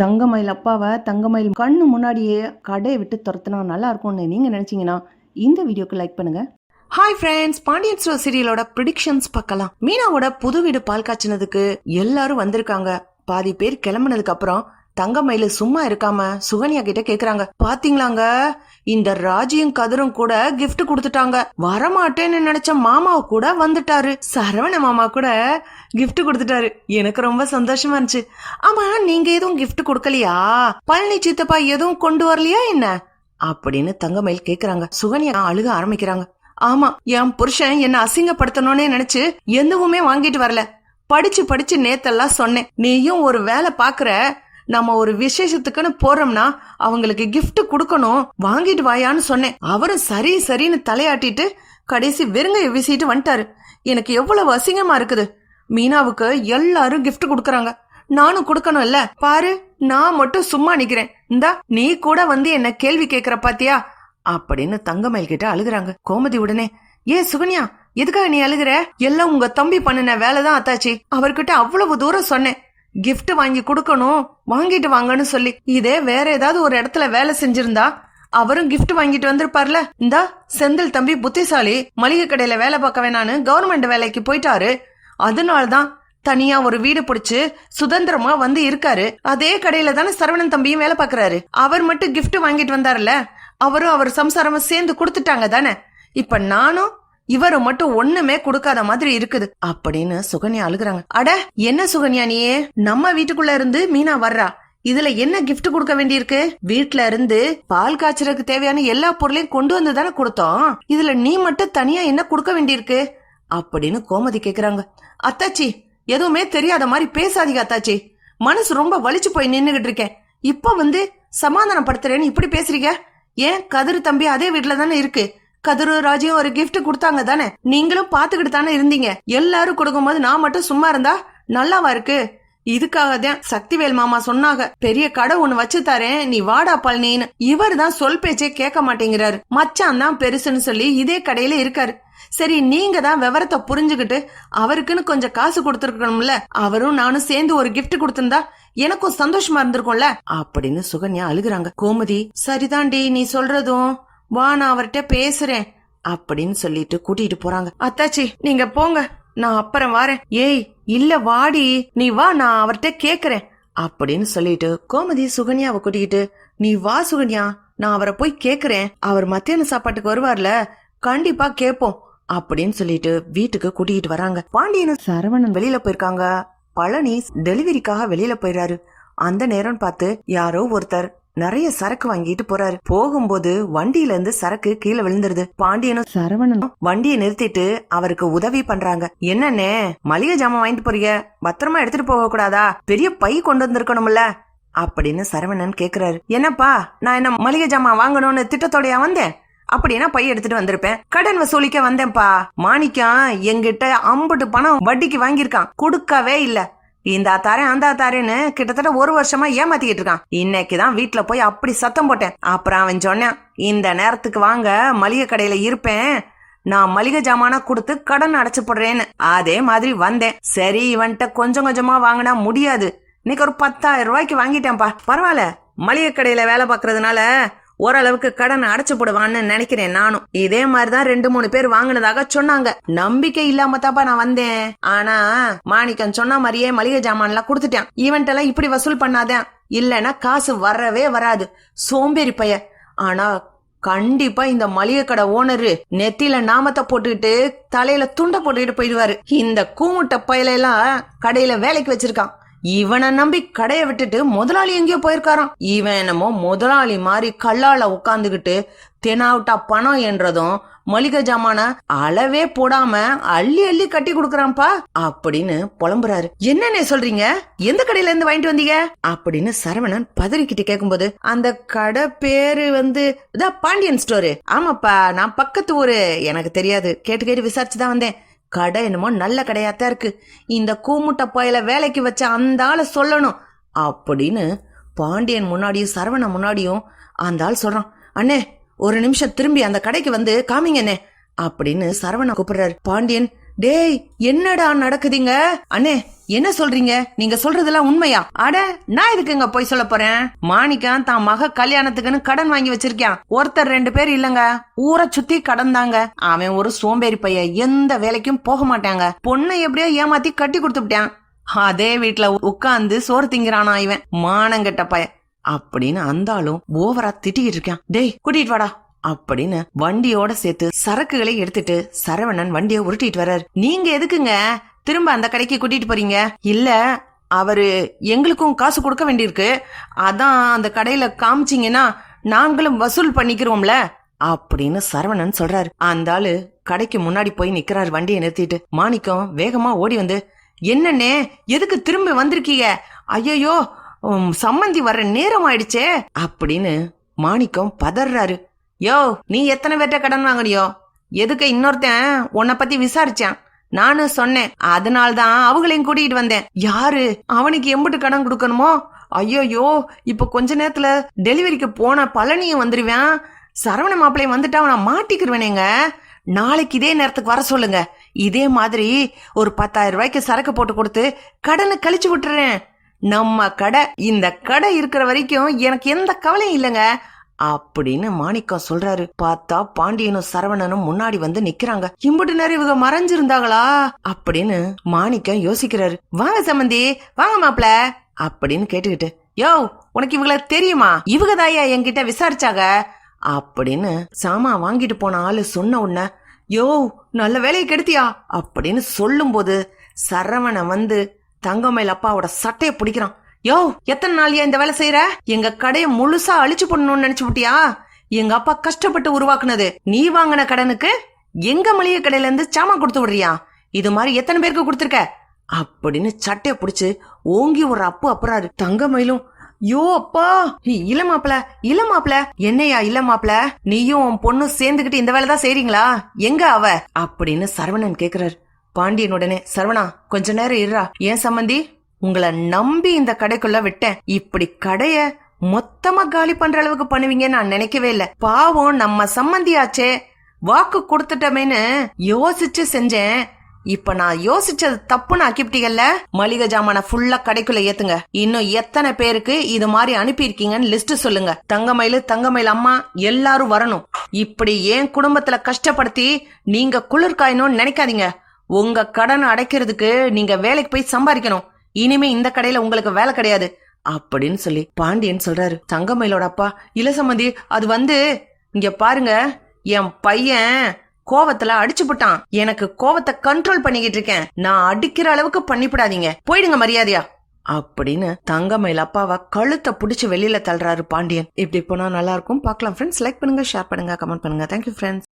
தங்கமயில் அப்பாவை தங்கமயில் கண்ணு முன்னாடியே கடையை விட்டு துரத்துனா நல்லா இருக்கும்னு நீங்கள் நினச்சிங்கன்னா இந்த வீடியோக்கு லைக் பண்ணுங்க. ஹாய் ஃப்ரெண்ட்ஸ் பாண்டியன் ஸ்டோர் சீரியலோட ப்ரிடிக்ஷன்ஸ் பார்க்கலாம். மீனாவோட புது வீடு பால் காய்ச்சினதுக்கு எல்லாரும் வந்திருக்காங்க. பாதி பேர் கிளம்புனதுக்கு அப்புறம் தங்கமயில சும்மா இருக்காம சுகன்யா கிட்ட கேக்குறாங்க. பாத்தீங்களாங்க? இந்த ராஜியும் கதிரும் கூட கிஃப்ட் கொடுத்துட்டாங்க. வரமாட்டேன்னு நினைச்ச மாமா கூட வந்துட்டாரு. சரவண மாமா கூட கிஃப்ட் கொடுத்துட்டாரு. எனக்கு ரொம்ப சந்தோஷமா இருந்துச்சு. ஆமா நீங்க எதுவும் கிஃப்ட் கொடுக்கலையா? பழனி சித்தப்பா எதுவும் கொண்டு வரலையா என்ன? அப்படின்னு தங்கமயில் கேக்குறாங்க. சுகன்யா அழுக ஆரம்பிக்கிறாங்க. ஆமா என் புருஷன் என்ன அசிங்கப்படுத்தணும்னே நினைச்சு எதுவுமே வாங்கிட்டு வரல. படிச்சு படிச்சு நேத்தெல்லாம் சொன்னேன். நீயும் ஒரு வேலை பாக்குற நம்ம ஒரு விசேஷத்துக்குன்னு போறோம்னா அவங்களுக்கு கிஃப்ட் கொடுக்கணும். வாங்கிட்டு வாயான்னு சொன்னேன். அவரும் சரி சரின்னு தலையாட்டிட்டு கடைசி வெறுங்கைய வீசிட்டு வந்துட்டாரு. எனக்கு எவ்வளவு அசிங்கமா இருக்குது. மீனாவுக்கு எல்லாரும் கிஃப்ட் கொடுக்கறாங்க. நானும் கொடுக்கணும் இல்ல பாரு நான் மட்டும் சும்மா நிக்கிறேன். இந்தா நீ கூட வந்து என்ன கேள்வி கேக்குற பாத்தியா? அப்படின்னு தங்கமயில் கிட்ட அழுகுறாங்க. கோமதி உடனே ஏ சுகன்யா எதுக்காக நீ அழுகுற? எல்லாம் உங்க தம்பி பண்ணின வேலைதான் அத்தாச்சி. அவர்கிட்ட அவ்வளவு தூரம் சொன்னேன். கிஃப்ட் வாங்கி கொடுக்கணும் வாங்கிட்டு வாங்கன்னு சொல்லி. இதே வேற ஏதாவது ஒரு இடத்துல வேலை செஞ்சிருந்தா அவரும் கிஃப்ட் வாங்கிட்டு வந்திருப்பார்ல. இந்தா செந்தில் தம்பி புத்திசாலி மளிகை கடையில வேலை பார்க்க வேணான்னு கவர்மெண்ட் வேலைக்கு போயிட்டாரு. அதனாலதான் தனியா ஒரு வீடு பிடிச்சு சுதந்திரமா வந்து இருக்காரு. அதே கடையில தானே சரவணன் தம்பியும் வேலை பாக்குறாரு அவர் மட்டும் கிஃப்ட் வாங்கிட்டு வந்தாருல்ல. அவரும் அவர் சம்சாரமும் சேர்ந்து கொடுத்துட்டாங்க தானே. இப்ப நானும் இவரு மட்டும் ஒண்ணுமே கொடுக்காத மாதிரி இருக்குது. அப்படின்னு சுகன்யா அழுகுறாங்க. அட என்ன சுகன்யா நீயே? நம்ம வீட்டுக்குள்ள இருந்து மீனா வர்றா. இதுல என்ன கிஃப்ட் கொடுக்க வேண்டியிருக்கு? வீட்ல இருந்து பால் காய்ச்சறதுக்கு தேவையான எல்லா பொருளையும் கொண்டு வந்து தானே கொடுத்தோம். இதுல நீ மட்டும் தனியா என்ன கொடுக்க வேண்டியிருக்கு? அப்படின்னு கோமதி கேக்குறாங்க. அத்தாச்சி எதுவுமே தெரியாத மாதிரி பேசாதீங்க அத்தாச்சி. மனசு ரொம்ப வலிச்சு போய் நின்னுகிட்டு இருக்கேன். இப்ப வந்து சமாதானப்படுத்துறேன்னு இப்படி பேசுறீங்க? ஏன் கதிர் தம்பி அதே வீட்டுல தானே இருக்கு? கதிரு ராஜையும் ஒரு கிஃப்ட் கொடுத்தாங்க தானே? நீங்களும் பாத்துக்கிட்டு தானே இருந்தீங்க. எல்லாரும் கொடுக்கும்போது நான் மட்டும் சும்மா இருந்தா நல்லாவா இருக்கு? இதுக்காக தான் சக்திவேல் மாமா சொன்னாங்க. பெரிய கடை ஒண்ணு வச்சு தரேன். நீ வாடா பழனின்னு. இவர் தான் சொல் பேச்சே கேட்க மாட்டேங்கிறாரு. மச்சான் தான் பெருசுன்னு சொல்லி இதே கடையில இருக்காரு. சரி நீங்க தான் விவரத்தை புரிஞ்சுகிட்டு அவருக்குன்னு கொஞ்சம் காசு கொடுத்துருக்கணும்ல. அவரும் நானும் சேர்ந்து ஒரு கிஃப்ட் கொடுத்திருந்தா எனக்கும் சந்தோஷமா இருந்திருக்கும்ல. அப்படின்னு சுகன்யா அழுகுறாங்க. கோமதி சரிதாண்டி நீ சொல்றதும் வா நான் அவர்கிட்ட பேசுறேன் அப்படின்னு சொல்லிட்டு கூட்டிட்டு போறாங்க. அத்தாச்சி நீங்க போங்க. நான் அப்புறம் வரேன். ஏய் இல்ல வாடி. நீ வா நான் அவர்கிட்ட கேக்குறேன் அப்படின்னு சொல்லிட்டு கோமதி சுகன்யாவை கூட்டிக்கிட்டு நீ வா சுகன்யா நான் அவரை போய் கேக்குறேன். அவர் மத்தியான சாப்பாட்டுக்கு வருவார்ல கண்டிப்பா கேப்போம் அப்படின்னு சொல்லிட்டு வீட்டுக்கு கூட்டிகிட்டு வராங்க. பாண்டியன் சரவணன் வெளியில போயிருக்காங்க. பழனி டெலிவரிக்காக வெளியில போயிடுறாரு அந்த நேரம் பார்த்து யாரோ ஒருத்தர் நிறைய சரக்கு வாங்கிட்டு போறாரு. போகும்போது வண்டியில இருந்து சரக்கு கீழே விழுந்துருது. பாண்டியனும் சரவணன். வண்டியை நிறுத்திட்டு அவருக்கு உதவி பண்றாங்க. என்னண்ணே மளிகை ஜாமான் வாங்கிட்டு போறீங்க? பத்திரமா எடுத்துட்டு போக கூடாதா? பெரிய பை கொண்டு வந்திருக்கணும்ல? அப்படின்னு சரவணன் கேக்குறாரு. என்னப்பா நான் என்ன மளிகை ஜாமான் வாங்கணும்னு திட்டத்தோடயா வந்தேன்? அப்படின்னா பை எடுத்துட்டு வந்திருப்பேன். கடன் வசூலிக்க வந்தேன்ப்பா. மாணிக்கம் என்கிட்ட அம்புட்டு பணம் வட்டிக்கு வாங்கியிருக்கான். கொடுக்கவே இல்ல. இந்த தாரேன் அந்த தாரேன்னு கிட்டத்தட்ட ஒரு வருஷமா ஏமாத்திக்கிட்டு இருக்கான். இன்னைக்கு தான் வீட்டுல போய் அப்படி சத்தம் போட்டேன். அப்புறம் அவன் சொன்னான் இந்த நேரத்துக்கு வாங்க மளிகை கடையில இருப்பேன். நான் மளிகை ஜாமானா கொடுத்து கடன் அடைச்சு போடுறேன்னு அதே மாதிரி வந்தேன். சரி இவன்கிட்ட கொஞ்சம் கொஞ்சமா வாங்கினா முடியாது. இன்னைக்கு ஒரு பத்தாயிரம் ரூபாய்க்கு வாங்கிட்டேன்ப்பா. பரவாயில்ல. மளிகை கடையில வேலை பாக்குறதுனால ஓரளவுக்கு கடன் அடைச்சு போடுவான்னு நினைக்கிறேன் நானும். இதே மாதிரிதான் ரெண்டு மூணு பேர் வாங்கினதாக சொன்னாங்க. நம்பிக்கை இல்லாம தாப்பா நான் வந்தேன். ஆனா மாணிக்கம் சொன்ன மாதிரியே மளிகை ஜாமான்லாம் கொடுத்துட்டேன். ஈவெண்ட் எல்லாம் இப்படி வசூல் பண்ணாதேன் இல்லைன்னா காசு வரவே வராது. சோம்பேறி பைய. ஆனா கண்டிப்பா இந்த மளிகை கடை ஓனரு நெத்தில நாமத்தை போட்டுக்கிட்டு தலையில துண்டை போட்டுக்கிட்டு போயிடுவாரு. இந்த கூமுட்ட பயல எல்லாம் கடையில வேலைக்கு வச்சிருக்கான். இவனை நம்பி கடையை விட்டுட்டு முதலாளி எங்கேயோ போயிருக்காராம். இவன் என்னமோ முதலாளி மாதிரி கல்லால உட்காந்துக்கிட்டு தெனாவிட்டா பணம் என்றதும் மளிகை ஜாமான அளவே போடாம அள்ளி அள்ளி கட்டி கொடுக்கறான்ப்பா அப்படின்னு புலம்புறாரு. என்னன்னே சொல்றீங்க? எந்த கடையில இருந்து வாங்கிட்டு வந்தீங்க? அப்படின்னு சரவணன் பதறிக்கிட்டு கேக்கும்போது அந்த கடை பேரு வந்து இதான் பாண்டியன் ஸ்டோரு. ஆமாப்பா நான் பக்கத்து ஊரு. எனக்கு தெரியாது. கேட்டு கேட்டு விசாரிச்சு தான் வந்தேன். கடை என்னமோ நல்ல கடையாத்தான் இருக்கு. இந்த கூமுட்டை பயல வேலைக்கு வச்ச அந்த ஆளை சொல்லணும். அப்படின்னு பாண்டியன் முன்னாடியும் சரவணன் முன்னாடியும் அந்த ஆள் சொல்றான். அண்ணே ஒரு நிமிஷம் திரும்பி அந்த கடைக்கு வந்து காமிங்கண்ணே அப்படின்னு சரவணன் கூப்பிடுறாரு. பாண்டியன் டேய் என்னடா நடக்குதுங்க? அண்ணே என்ன சொல்றீங்க? நீங்க சொல்றதெல்லாம் உண்மையா? அட நான் எதுக்குங்க போய் சொல்ல போறேன்? மாணிக்கம் தான் மக கல்யாணத்துக்குன்னு கடன் வாங்கி வச்சிருக்கான். ஒருத்தர் ரெண்டு பேர் இல்லங்க. ஊரை சுத்தி கடன் தாங்க. அவன் ஒரு சோம்பேறி பையன். எந்த வேலைக்கும் போக மாட்டாங்க. பொண்ணை எப்படியோ ஏமாத்தி கட்டி கொடுத்துட்டான் அதே வீட்டுல உட்கார்ந்து சோறு திங்கிறானா இவன். மானங்கெட்ட பையன். அப்படின்னு அந்த ஆளும் ஓவரா திட்டிக்கிட்டு இருக்கான். டேய் கூட்டிட்டு வாடா. அப்படின்னு வண்டியோட சேர்த்து சரக்குகளை எடுத்துட்டு சரவணன் வண்டியை உருட்டிட்டு வர்றாரு. நீங்க எதுக்குங்க? திரும்ப அந்த கடைக்கு கூட்டிட்டு போறீங்க? இல்ல அவரு எங்களுக்கும் காசு கொடுக்க வேண்டியிருக்கு. அதான் அந்த கடையில காமிச்சிங்கன்னா நாங்களும் வசூல் பண்ணிக்கிறோம்ல அப்படின்னு சரவணன் சொல்றாரு. அந்த ஆளு கடைக்கு முன்னாடி போய் நிக்கிறாரு வண்டியை நிறுத்திட்டு. மாணிக்கம் வேகமா ஓடி வந்து என்னண்ணே எதுக்கு திரும்ப வந்திருக்கீங்க? ஐயோ சம்மந்தி வர்ற நேரம் ஆயிடுச்சே அப்படின்னு மாணிக்கம் பதறாரு. யோ நீ எத்தனை பேர்ட்ட கடன் வாங்கினியோ? எதுக்கு இன்னொருத்தன் உன்னை பத்தி விசாரிச்சான்? நானும் சொன்னேன். அதனால்தான் அவங்களையும் கூட்டிட்டு வந்தேன். யாரு? அவனுக்கு எம்பிட்டு கடன் கொடுக்கணுமோ? ஐயோயோ இப்ப கொஞ்ச நேரத்துல டெலிவரிக்கு போன பழனியும் வந்துருவேன். சரவண மாப்பிள்ளையும் வந்துட்டா நான் மாட்டிக்கிருவேனேங்க. நாளைக்கு இதே நேரத்துக்கு வர சொல்லுங்க. இதே மாதிரி ஒரு பத்தாயிரம் ரூபாய்க்கு சரக்கு போட்டு கொடுத்து கடனை கழிச்சு விட்டுறேன். நம்ம கடை இந்த கடை இருக்கிற வரைக்கும் எனக்கு எந்த கவலையும் இல்லைங்க. அப்படின்னு மாணிக்கம் சொல்றாரு. பார்த்தா பாண்டியனும் சரவணனும் முன்னாடி வந்து நிக்கிறாங்க. இம்புட்டு நேரம் இவங்க மறைஞ்சிருந்தாங்களா? அப்படின்னு மாணிக்கம் யோசிக்கிறாரு. வாங்க சம்மந்தி வாங்க மாப்ள அப்படின்னு கேட்டுக்கிட்டு. யோ உனக்கு இவங்கள தெரியுமா? இவங்க தாயா என்கிட்ட விசாரிச்சாங்க. அப்படின்னு சாமா வாங்கிட்டு போன ஆளு சொன்ன உடனே யோ நல்ல வேலையை கெடுத்தியா? அப்படின்னு சொல்லும்போது சரவணன் வந்து தங்கமயில் அப்பாவோட சட்டையை பிடிக்கிறான். யோ எத்தனை நாளையா இந்த வேலை செய்யற எங்க கடையை முழுசா அழிச்சு போடணும்னு நினைச்சு விட்டியா? எங்க அப்பா கஷ்டப்பட்டு உருவாக்குனது. நீ வாங்கின கடனுக்கு எங்க மளிகை கடையில இருந்து சாமான் கொடுத்து விடுறியா? இது மாதிரி எத்தனை பேருக்கு கொடுத்துருக்க? அப்படின்னு சட்டைய புடிச்சு ஓங்கி ஒரு அப்பு அப்புறாரு. தங்கமயிலும் யோ அப்பா இல்ல மாப்பிள இல்ல மாப்பிள என்னையா இல்ல மாப்ள நீயும் உன் பொண்ணும் சேர்ந்துகிட்டு இந்த வேலை தான் செய்றீங்களா? எங்க அவ? அப்படின்னு சரவணன் கேக்குறாரு. பாண்டியன் உடனே சரவணா கொஞ்ச நேரம் இருறா ஏன் சம்மந்தி உங்களை நம்பி இந்த கடைக்குள்ள விட்டேன். இப்படி கடைய மொத்தமா காலி பண்ற அளவுக்கு பண்ணுவீங்கன்னு நான் நினைக்கவே இல்ல. பாவம் நம்ம சம்மந்தியாச்சே வாக்கு கொடுத்துட்டமேன்னு யோசிச்சு செஞ்சேன். இப்ப நான் யோசிச்சது தப்புன்னு ஆக்கிவிட்டீங்கல்ல மளிகை ஜாமான ஃபுல்லா கடைக்குள்ள ஏத்துங்க. இன்னும் எத்தனை பேருக்கு இது மாதிரி அனுப்பியிருக்கீங்கன்னு லிஸ்ட் சொல்லுங்க. தங்கமயிலு தங்கமயில் அம்மா எல்லாரும் வரணும். இப்படி என் குடும்பத்துல கஷ்டப்படுத்தி நீங்க குளிர் காயணும்னு நினைக்காதீங்க. உங்க கடன் அடைக்கிறதுக்கு நீங்க வேலைக்கு போய் சம்பாதிக்கணும். இனிமே இந்த கடையில உங்களுக்கு வேலை கிடையாது. அப்படின்னு சொல்லி பாண்டியன் சொல்றாரு. தங்கமயிலோட அப்பா இல்ல சம்மந்தி அது வந்து இங்க பாருங்க என் பையன் கோவத்துல அடிச்சு போட்டான். எனக்கு கோவத்தை கண்ட்ரோல் பண்ணிக்கிட்டு இருக்கேன். நான் அடிக்கிற அளவுக்கு பண்ணிவிடாதீங்க போயிடுங்க மரியாதையா. அப்படின்னு தங்கமயில் அப்பாவை கழுத்தை பிடிச்சி வெளியில தள்ளுறாரு பாண்டியன். இப்படி போனா நல்லா இருக்கும்? பார்க்கலாம் ஃப்ரெண்ட்ஸ் லைக் பண்ணுங்க ஷேர் பண்ணுங்க கமெண்ட் பண்ணுங்க. Thank you friends